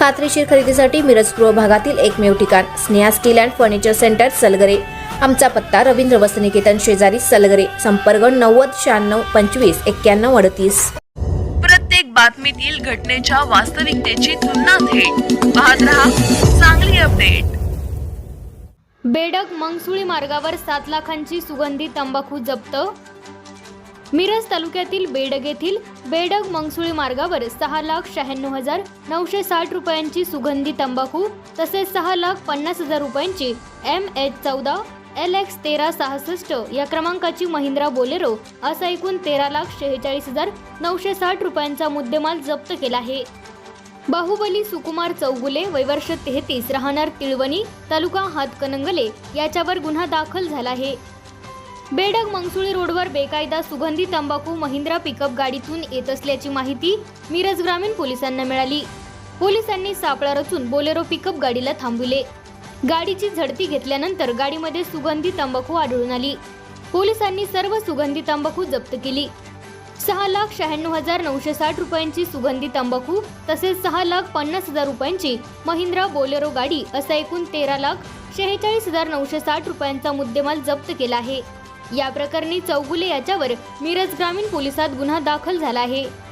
खात्रीशीर खरेदीसाठी मिरज पूर्व भागातील एकमेव ठिकाण Sneha steel and furniture centre Salgare. आमचा पत्ता रवींद्र वसनिकेतन शेजारी सलगरे संपर्क नव्वद शहाण्णव पंचवीस एक्क्याण्णव अडतीस. प्रत्येक बातमीतील घटनेच्या वास्तविकतेची तुलना थेट. पाहत रहा चांगली अपडेट. बेडग मंगसुळी मार्गावर सात लाखांची सुगंधी तंबाखू जप्त मिरज तालुक्यातील बेडग येथील बेडग मंगसुळी मार्गावर सहा लाख शहाण्णव हजार नऊशे साठ रुपयांची सुगंधी तंबाखू तसेच सहा लाख पन्नास हजार रुपयांची एम एच चौदा एल एक्स तेरा सहासष्ट या क्रमांकाची महिंद्रा बोलेरो असा एकूण तेरा लाख शेहेचाळीस हजार नऊशे साठ रुपयांचा मुद्देमाल जप्त केला आहे. बाहुबली सुकुमार चौगुले वैवर्ष तेहतीस राहणार तिळवणी तालुका हातकणंगले याच्यावर गुन्हा दाखल झाला आहे. बेडग मंगसुळी रोडवर बेकायदा सुगंधी तंबाखू महिंद्रा पिकअप गाडीतून येत असल्याची माहिती मिरज ग्रामीण पोलिसांना मिळाली. पोलिसांनी सापळा रचून बोलेरो पिकअप गाडीला थांबविले. गाडीची झडती घेतल्यानंतर गाडीमध्ये सुगंधी तंबाखू आढळून आली. पोलिसांनी सर्व सुगंधी तंबाखू जप्त केली. सहा लाख शहाण्णव हजार नऊशे साठ रुपयांची सुगंधी तंबाखू तसेच सहा लाख पन्नास हजार रुपयांची महिंद्रा बोलेरो गाडी असा एकूण तेरा लाख शेहेचाळीस हजार नऊशे साठ रुपयांचा मुद्देमाल जप्त केला आहे. या प्रकरणी चौगुले याच्यावर मिरज ग्रामीण पोलिसात गुन्हा दाखल झाला आहे.